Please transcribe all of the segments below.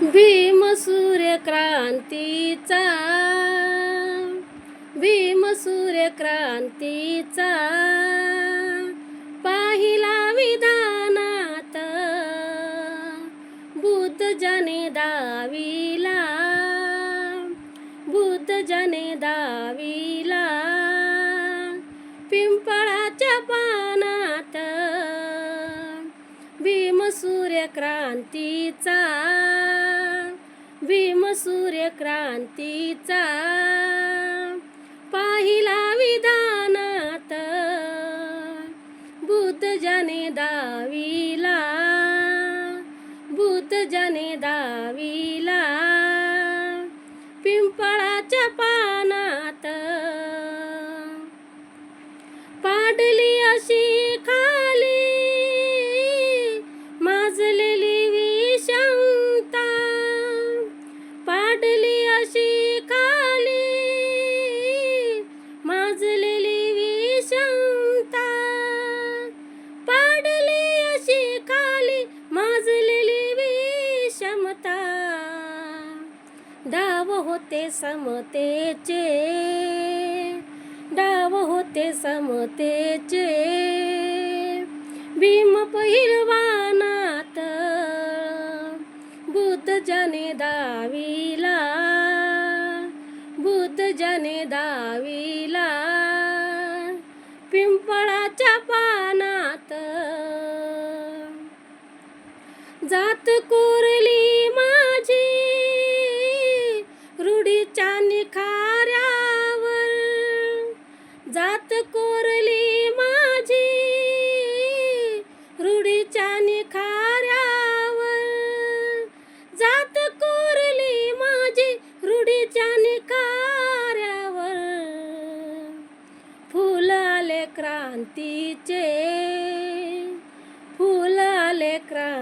भीम सूर्यक्रांतीचा भीम सूर्यक्रांतीचा पाहिला विधानात बुद्ध जने दाविला बुद्ध जने दाविला पिंपळाच्या पानात भीम सूर्यक्रांतीचा क्रांतीचा पाहिला विधानात. बुद्ध जने दाविला बुद्ध जने दाविला पिंपळाच्या पानात. पाडली अशी खा होते समतेचे. डाव होते समतेचे. भीम पहिलवानात बुद्ध जने दाविला बुद्ध जने दाविला. पिंपळाच्या पानात जात कोरली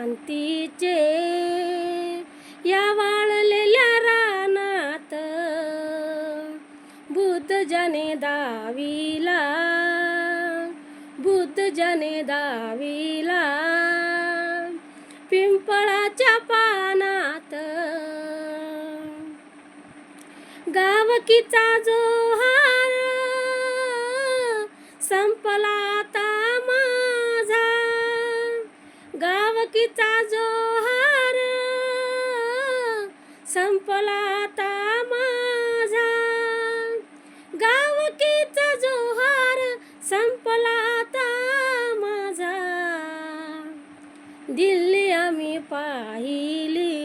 क्रांतीचे या वाळलेल्या रानात बुद्ध जने दाविला बुद्ध जने दाविला. पिंपळाच्या पानात गावकीचा जो हार संपला गावकीचा जोहार संपला आता माझा. दिल्ली आम्ही पाहिली.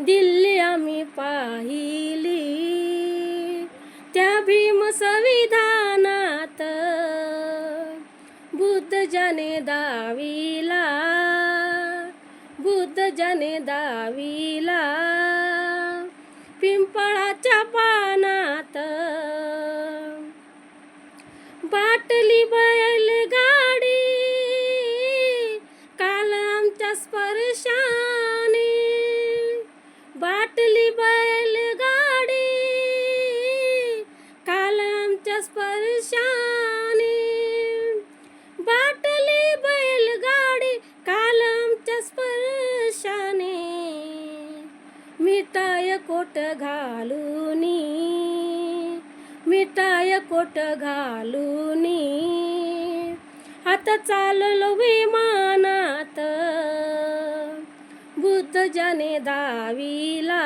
दिल्ली आम्ही पाहिली. त्या भीम संविधानात बुद्ध जने दाविला बुद्ध जने दाविला. कोट घालूनी मिठाय कोट घालूनी. आता चाललो विमानात बुद्ध जने दाविला.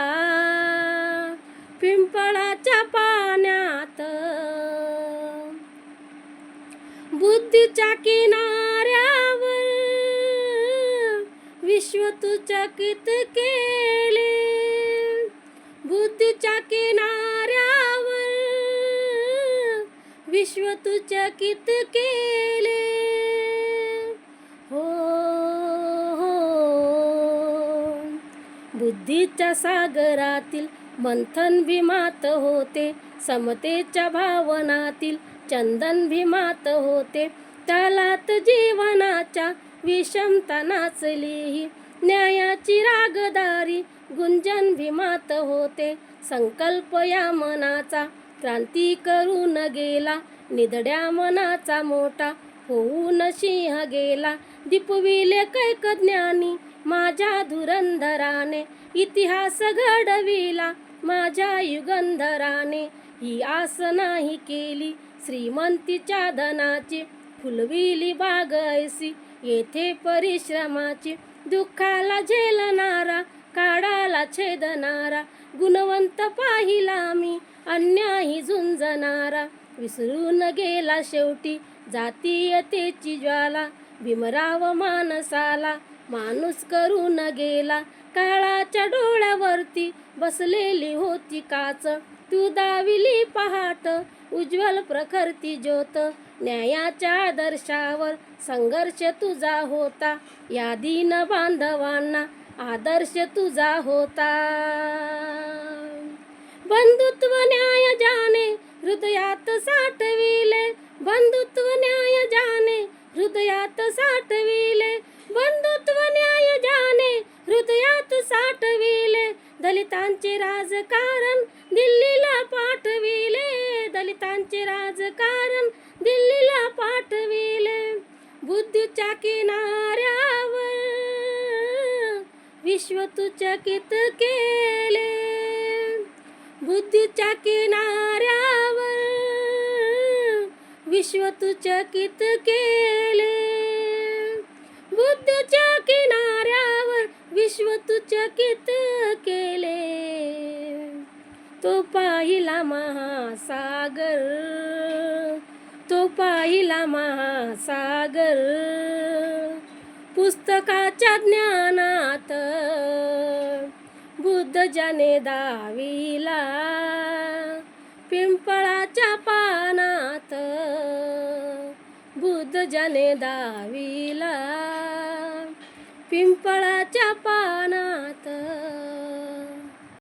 पिंपळाच्या पाण्यात बुद्धीच्या किनाऱ्यावर विश्व तू चकित केले. भूतच्या किनाऱ्यावर. विश्व तुचकित केले. हो हो. बुद्धीच्या सागरातील मंथन भीमात होते. समतेच्या भावनातील चंदन भीमात होते. त्यालात जीवनाच्या विषमता नाचली न्यायाची रागदारी गुंजन भीमात होते. संकल्प या मनाचा क्रांती करून गेला. निधड्या मनाचा मोठा होऊन सिंह गेला. दीपविले कैक ज्ञानी माझ्या धुरंधराने इतिहास घडविला. माझ्या युगंधराने ही आस नाही केली. श्रीमंतीच्या धनाची फुलविली बाग ऐसी. येथे परिश्रमाची दुःखाला झेलणारा काळाला छेदणारा गुणवंत पाहिला मी अन्यायी झुंजणारा. विसरून गेला शेवटी जातीयतेची ज्वाला भीमराव मानसाला. माणूस करून गेला काळाच्या डोळ्यावरती बसलेली होती काच. तू दाविली पहाट उज्ज्वल प्रखरती ज्योत. न्यायाच्या आदर्शावर संघर्ष तुझा होता. या दीन बांधवांना आदर्श तुझा होता. बंधुत्व न्याय जाने हृदयात साठविले. बंधुत्व न्याय जाने हृदयात साठविले. बंधुत्व न्याय जाने हृदयात साठविले. दलितांचे राजकारण दिल्लीला पाठविले. दलितांचे राजकारण दिल्लीला पाठविले. बुद्धीच्या किनाऱ्या विश्व तुचकित केले बुद्धीच्या किनाऱ्यावर. विश्व तुचकित केले बुद्धीच्या किनाऱ्यावर. विश्व तुचकित केले तो पाहिला महासागर. तो पाहिला महासागर. पुस्तकाच्या ज्ञानात. बुद्ध जने दाविला पिंपळाच्या पानात. बुद्ध जने दाविला पिंपळाच्या पानात.